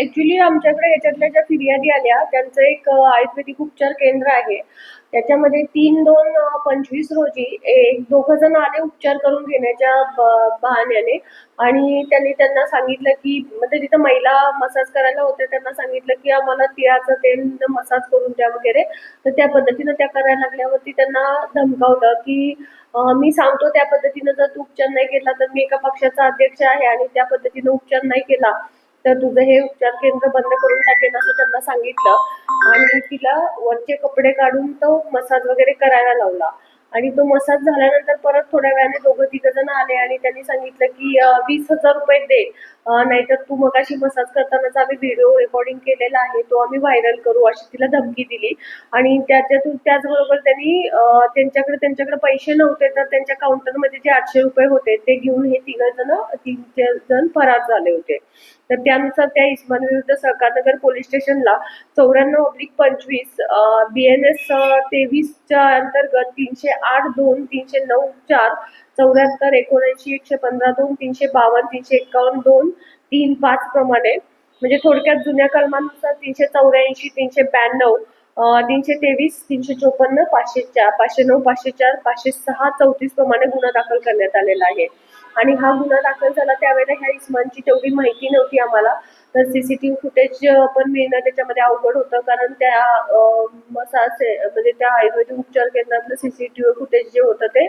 Actually आमच्याकडे याच्यातल्या ज्या फिर्यादी आल्या त्यांचं एक आयुर्वेदिक उपचार केंद्र आहे. त्याच्यामध्ये तीन दोन पंचवीस रोजी एक दोघं जण आले उपचार करून घेण्याच्या बहाण्याने. आणि त्यांनी त्यांना सांगितलं की म्हणजे तिथं महिला मसाज करायला होत्या त्यांना सांगितलं की आम्हाला तिळाचं तेल मसाज करून द्या वगैरे. तर त्या पद्धतीनं त्या करायला लागल्यावरती त्यांना धमकावलं की मी सांगतो त्या पद्धतीनं जर तू उपचार नाही केला तर मी एका पक्षाचा अध्यक्ष आहे आणि त्या पद्धतीनं उपचार नाही केला. तर तुझं हे उपचार केंद्र बंद करून टाकेन असं त्यांना सांगितलं. आणि तिला वरचे कपडे काढून तो मसाज वगैरे करायला लावला. आणि तो मसाज झाल्यानंतर परत थोड्या वेळाने दोघं तिघ जण आले आणि त्यांनी सांगितलं की वीस हजार रुपये दे. नाहीतर तू मगाशी मसाज करतानाचा आम्ही व्हिडिओ रेकॉर्डिंग केलेला आहे तो आम्ही व्हायरल करू अशी तिला धमकी दिली. आणि त्याच्यातून त्याचबरोबर त्यांनी त्यांच्याकडे त्यांच्याकडे पैसे नव्हते तर त्यांच्या काउंटरमध्ये जे आठशे रुपये होते ते घेऊन हे तिघ जण तीन चार जण फरार झाले होते. तर त्यानुसार त्या इस्मान विरुद्ध सहकारनगर पोलीस स्टेशनला चौऱ्याण्णव ऑब्लिक पंचवीस बी एन एस तेवीसच्या अंतर्गत तीनशे आठ दोन तीनशे नऊ चार चौऱ्याहत्तर एकोणऐंशी एकशे पंधरा दोन तीनशे बावन्न तीनशे एकावन्न दोन तीन पाच प्रमाणे. म्हणजे थोडक्यात जुन्या कलमानुसार तीनशे चौऱ्याऐंशी तीनशे ब्याण्णव तीनशे तेवीस तीनशे चोपन्न पाचशे चार पाचशे नऊ पाचशे चार पाचशे सहा चौतीस प्रमाणे गुन्हा दाखल करण्यात आलेला आहे. आणि हा गुन्हा दाखल झाला त्यावेळेला ह्या इस्मानची तेवढी माहिती नव्हती आम्हाला. तर सीसीटीव्ही फुटेज पण मिळणं त्याच्यामध्ये अवघड होतं. कारण त्या म्हणजे त्या आयुर्वेदिक उपचार केंद्रातलं सीसीटीव्ही फुटेज जे होतं ते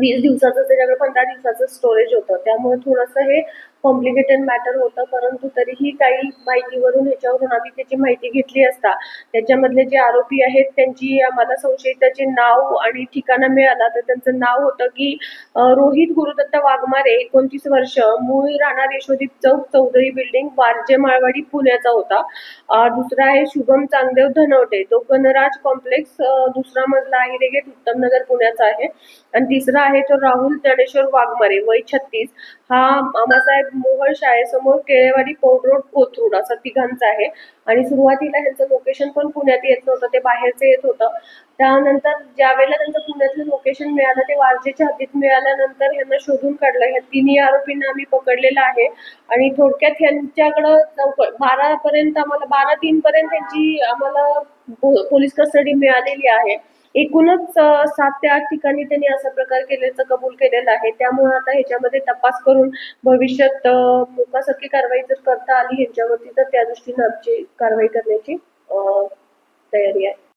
वीस दिवसाचं त्याच्याकडे पंधरा दिवसाचं स्टोरेज होतं. त्यामुळे थोडंसं हे कॉम्प्लिकेटेड मॅटर होतं परंतु तरीही काही माहितीवरून ह्याच्यावरून आम्ही त्याची माहिती घेतली असता. त्याच्यामधले जे आरोपी आहेत त्यांची आम्हाला संशयिताचे नाव आणि ठिकाणं मिळाला. तर त्यांचं नाव होतं की रोहित गुरुदत्त वाघमारे एकोणतीस वर्ष मूळ राहणार यशोदीप चौक चौधरी बिल्डिंग वारजे माळवाडी पुण्याचा होता. दुसरा आहे शुभम चांगदेव धनवटे. तो गणराज कॉम्प्लेक्स दुसरा मजला आहे रेगेट उत्तम नगर पुण्याचा आहे. आणि तिसरा आहे तो राहुल ज्ञानेश्वर वाघमारे वय छत्तीस. हा मामासाहेब मोहळ शाळेसमोर केळेवाडी पौड रोड कोथरूड असा तिघांचा आहे. आणि सुरुवातीला ह्यांचं लोकेशन पण पुण्यात येत नव्हतं ते बाहेरचं येत होतं. त्यानंतर ज्या वेळेला त्यांचं पुण्यातलं लोकेशन मिळालं ते वारजेच्या हद्दीत मिळाल्यानंतर ह्यांना शोधून काढलं. ह्या तिन्ही आरोपींना आम्ही पकडलेलं आहे. आणि थोडक्यात ह्यांच्याकडं चौक बारा पर्यंत आम्हाला बारा तीन पर्यंत त्यांची आम्हाला पोलीस कस्टडी मिळालेली आहे. एकूणच सात ते आठ ठिकाणी त्यांनी असा प्रकार केल्याचं कबूल केलेलं आहे. त्यामुळे आता ह्याच्यामध्ये तपास करून भविष्यात अं, मोकासारखी कारवाई जर करता आली ह्यांच्यावरती तर त्या दृष्टीनं आमची कारवाई करण्याची तयारी आहे.